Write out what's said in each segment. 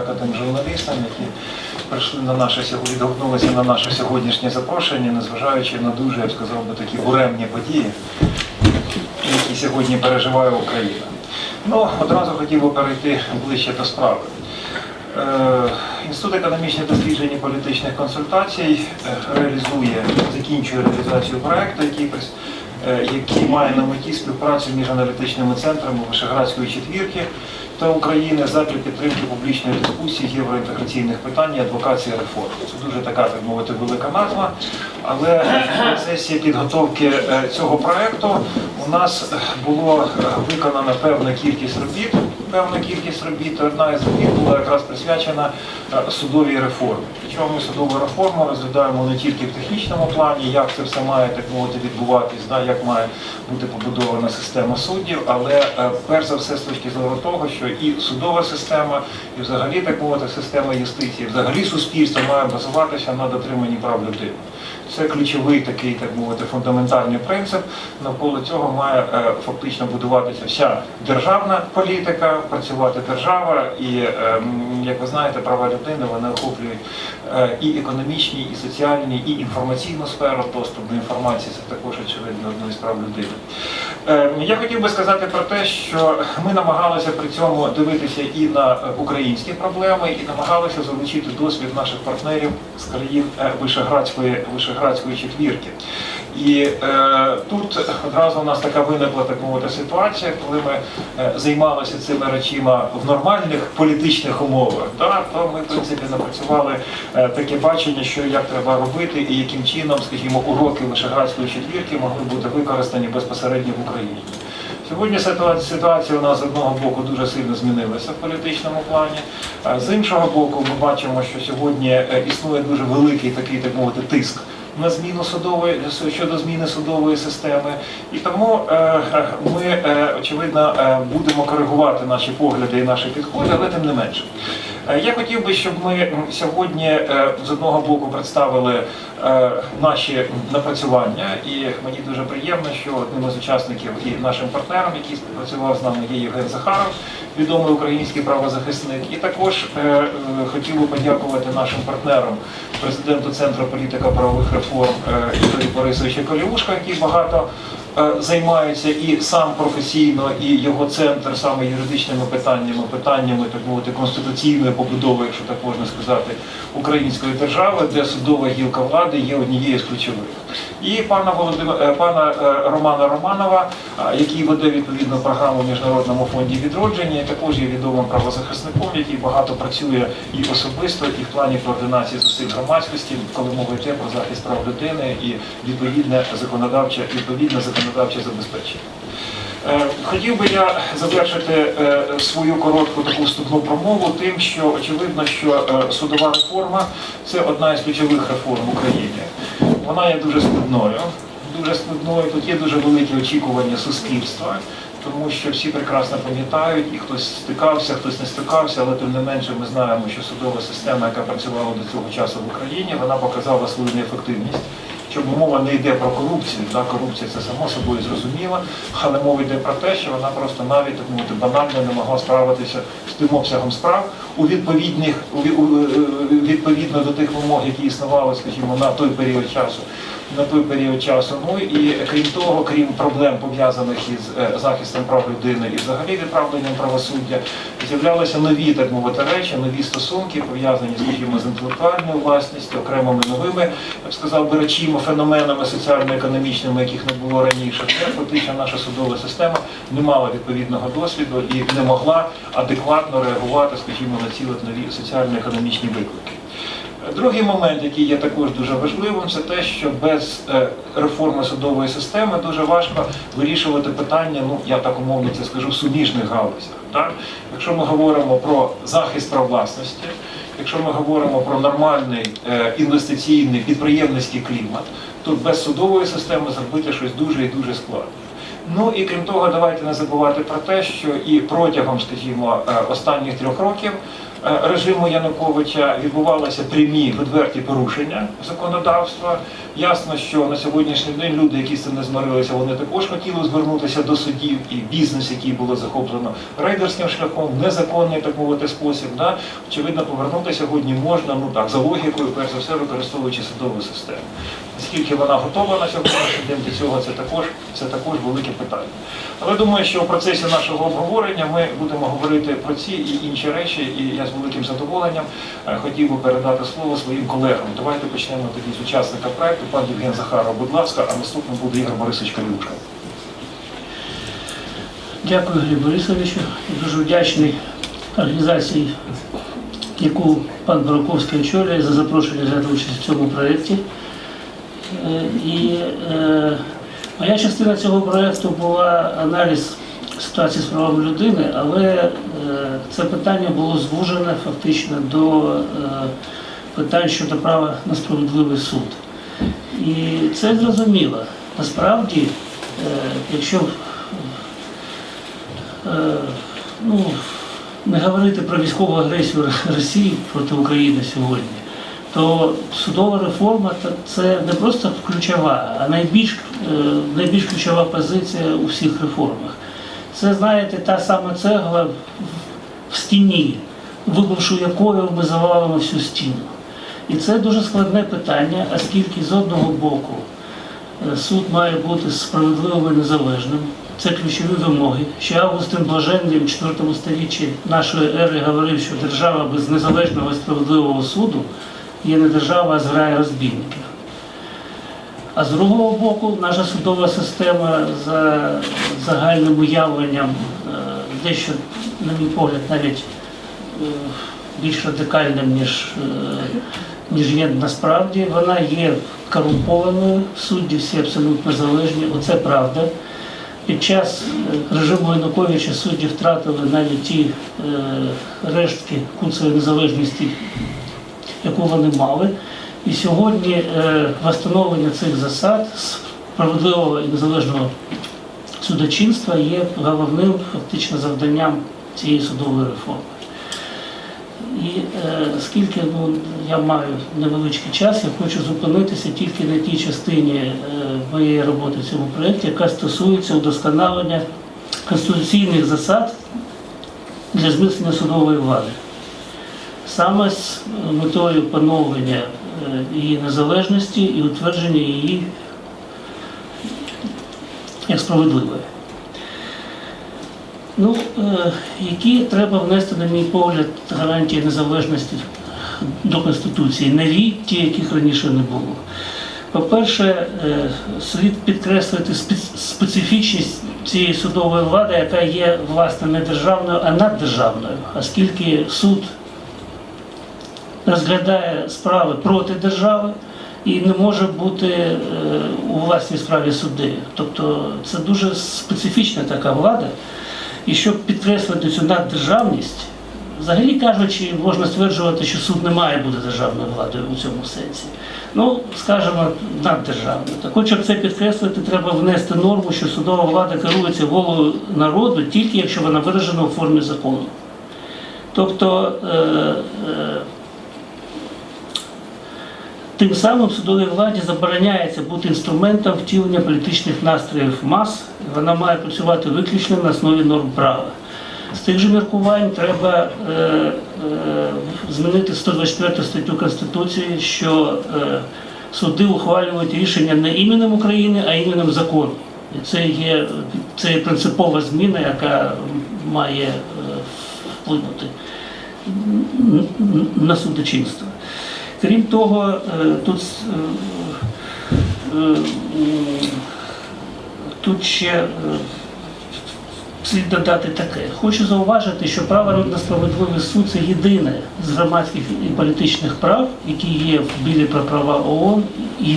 подяка тим журналістам, які прийшли на наше відгукнулися на наше сьогоднішнє запрошення, незважаючи на дуже, я б сказав би, такі буремні події, які сьогодні переживає Україна. Ну, одразу хотів би перейти ближче до справи. Е, Інститут економічних досліджень і політичних консультацій е, реалізує, закінчує реалізацію проекту, який, е, який має на меті співпрацю між аналітичними центрами Вишеградської четвірки та України задля підтримки публічної дискусії євроінтеграційних питань і адвокації реформ. Це дуже така, так мовити, велика назва. Але в процесі підготовки е, цього проекту у нас було е, виконана певна кількість робіт. Певна кількість робіт. Одна із робіт була якраз присвячена е, судовій реформі. Причому ми судову реформу розглядаємо не тільки в технічному плані, як це все має так мовити відбуватись, да, як має бути побудована система суддів, але перш за все з точки зору того, що і судова система, і взагалі так мовити система юстиції, взагалі суспільство має базуватися на дотриманні прав людини. Це ключовий такий, так мовити, фундаментальний принцип. Навколо цього має е, фактично будуватися вся державна політика, працювати держава, і е, як ви знаєте, права людини вони охоплюють е, і економічні, і соціальні, і інформаційну сферу. Доступ до інформації це також очевидно одної з прав людини. Е, Я хотів би сказати про те, що ми намагалися при цьому дивитися і на е, українські проблеми, і намагалися залучити досвід наших партнерів з країн е, Вишеградської, Вишеградської четвірки. І е, тут одразу у нас така виникла так мовити ситуація, коли ми е, займалися цими речима в нормальних політичних умовах, да, то ми в принципі напрацювали е, таке бачення, що як треба робити і яким чином, скажімо, уроки Вишеградської четвірки могли бути використані безпосередньо в Україні. Сьогодні ситуація, у нас з одного боку дуже сильно змінилася в політичному плані. а З іншого боку, ми бачимо, що сьогодні е, існує дуже великий такий, так мовити, тиск на зміну судової щодо зміни судової системи. І тому е, ми е, очевидно е, будемо коригувати наші погляди і наші підходи, але тим не менше. Е, Я хотів би, щоб ми сьогодні е, з одного боку представили е, наші напрацювання, і мені дуже приємно, що одним із учасників і нашим партнером, який співпрацював з нами, є Євген Захаров, відомий український правозахисник. І також хотів би подякувати нашим партнерам, президенту Центру політика правових реформ Ігорю Борисовичу Колівушка, який багато е, займається і сам професійно, і його центр саме юридичними питаннями, питаннями так мовити конституційної побудови, якщо так можна сказати, української держави, де судова гілка влади є однією з ключових. І пана Володимира, пана е, Романа Романова, е, який веде відповідну програму в Міжнародному фонді відродження, і також є відомим правозахисником, який багато працює і особисто, і в плані координації зусиль громадськості, коли мова йде про захист прав людини і відповідне законодавче, відповідне законодавче забезпечення. Е, Хотів би я завершити е, свою коротку таку вступну промову тим, що очевидно, що е, судова реформа це одна із ключових реформ в Україні. Вона є дуже складною, дуже складною. Тут є дуже великі очікування суспільства, тому що всі прекрасно пам'ятають, і хтось стикався, хтось не стикався, але тим не менше ми знаємо, що судова система, яка працювала до цього часу в Україні, вона показала свою неефективність. Чому мова не йде про корупцію, да, корупція це само собою зрозуміло, але мова йде про те, що вона просто навіть так мовити, банально не могла справитися з тим обсягом справ у відповідних у, е, відповідно до тих вимог, які існували, скажімо, на той період часу. На той період часу. Ну і крім того, крім проблем пов'язаних із е, захистом прав людини і взагалі відправленням правосуддя, з'являлися нові, так мовити, речі, нові стосунки, пов'язані, скажімо, з інтелектуальною власністю, окремими новими, я б сказав би, речима, феноменами соціально-економічними, яких не було раніше. Це фактично наша судова система не мала відповідного досвіду і не могла адекватно реагувати, скажімо, на ці нові соціально-економічні виклики. Другий момент, який є також дуже важливим, це те, що без е, реформи судової системи дуже важко вирішувати питання, ну я так умовно це скажу, в суміжних галузях. Так? Якщо ми говоримо про захист прав власності, якщо ми говоримо про нормальний е, інвестиційний підприємницький клімат, то без судової системи зробити щось дуже і дуже складно. Ну і крім того, давайте не забувати про те, що і протягом, скажімо, е, останніх трьох років режиму Януковича відбувалися прямі відверті порушення законодавства. Ясно, що на сьогоднішній день люди, які з цим не змирилися, вони також хотіли звернутися до судів і бізнес, який було захоплено рейдерським шляхом, незаконний так мовити спосіб. Да? Очевидно, повернути сьогодні можна, ну так, за логікою, перш за все, використовуючи судову систему. Наскільки вона готова на сьогоднішній день до цього, це також, це також велике питання. Але думаю, що в процесі нашого обговорення ми будемо говорити про ці і інші речі, і я великим задоволенням е, хотів би передати слово своїм колегам. Давайте почнемо тоді з учасника проекту, пан Євген Захаров, будь ласка, а наступним буде Ігор Борисович Калюшка. Дякую, Гліб Борисовичу. Дуже вдячний організації, яку пан Бараковський очолює за запрошення взяти участь в цьому проєкті. Е, І е, моя частина цього проєкту була аналіз ситуації з правами людини, але е, це питання було звужене фактично до е, питань щодо права на справедливий суд. І це зрозуміло. Насправді, е, якщо ну, не говорити про військову агресію Росії проти України сьогодні, то судова реформа це не просто ключова, а найбільш, найбільш ключова позиція у всіх реформах. Це, знаєте, та сама цегла в- стіні, вибивши якою ми завалимо всю стіну. І це дуже складне питання, оскільки з одного боку Е, Суд має бути справедливим і незалежним. Це ключові вимоги. Ще Августин Блаженний в 4 столітті нашої ери говорив, що держава без незалежного і справедливого суду є не держава, а зграя розбійників. А з другого боку, наша судова система за загальним уявленням, е, дещо, на мій погляд, навіть е, більш радикальним, ніж, е, ніж є насправді. Вона є корумпованою, судді всі абсолютно залежні, оце правда. Під час режиму Януковича судді втратили навіть ті рештки куцевої незалежності, яку вони мали. І сьогодні е, встановлення цих засад справедливого і незалежного судочинства є головним фактично завданням цієї судової реформи. І е, оскільки ну, я маю невеличкий час, я хочу зупинитися тільки на тій частині е, моєї роботи в цьому проєкті, яка стосується удосконалення конституційних засад для зміцнення судової влади. Саме з метою поновлення її незалежності і утвердження її як справедливої. Ну, е, які треба внести, на мій погляд, гарантії незалежності до Конституції, нові, ті, яких раніше не було. По-перше, е, слід підкреслити специфічність цієї судової влади, яка є, власне, не державною, а наддержавною, оскільки суд розглядає справи проти держави і не може бути е, у власній справі суди. Тобто це дуже специфічна така влада. І щоб підкреслити цю наддержавність, взагалі кажучи, можна стверджувати, що суд не має бути державною владою у цьому сенсі. Ну, скажімо, наддержавною. Так от, щоб це підкреслити, треба внести норму, що судова влада керується волею народу тільки якщо вона виражена у формі закону. Тобто е, е, Тим самим судовій владі забороняється бути інструментом втілення політичних настроїв мас. Вона має працювати виключно на основі норм права. З тих же міркувань треба е, е, змінити 124 статтю Конституції, що е, суди ухвалюють рішення не іменем України, а іменем закону. І це є, це є принципова зміна, яка має е, вплинути на судочинство. Крім того, е, тут, е, е, тут ще слід додати таке. Хочу зауважити, що право на справедливий суд це єдине з громадських і політичних прав, які є в Білі про права ООН і,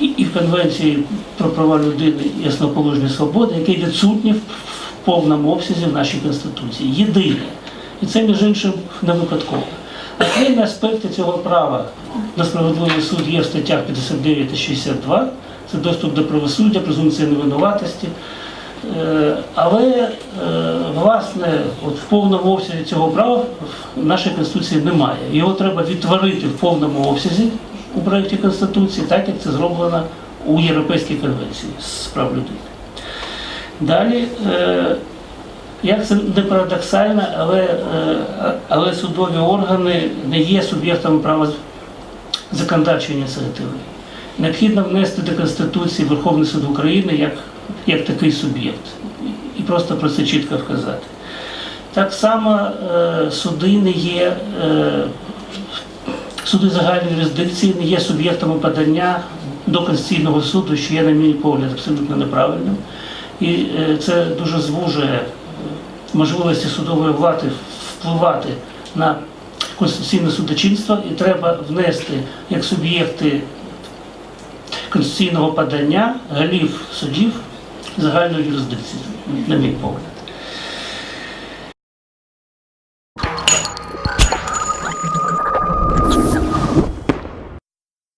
і, і, в Конвенції про права людини і основоположні свободи, яке відсутнє в в повному обсязі в нашій Конституції. Єдине. І це, між іншим, не випадково. Окремі аспекти цього права на справедливий суд є в статтях 59 та 62. Це доступ до правосуддя, презумпція невинуватості, Е, Але е, власне от в повному обсязі цього права в нашій конституції немає. Його треба відтворити в повному обсязі у проєкті конституції, так як це зроблено у Європейській конвенції з прав людини. Далі, е, як це не парадоксально, але, е, але судові органи не є суб'єктами права законодавчої ініціативи. Необхідно внести до Конституції Верховний суд України як, як такий суб'єкт. І просто про це чітко вказати. Так само е, суди не є, е, суди загальної юрисдикції не є суб'єктами подання до Конституційного суду, що є, на мій погляд, абсолютно неправильним. І це дуже звужує можливості судової влади впливати на конституційне судочинство, і треба внести як суб'єкти конституційного подання голів судів загальної юрисдикції, на мій погляд.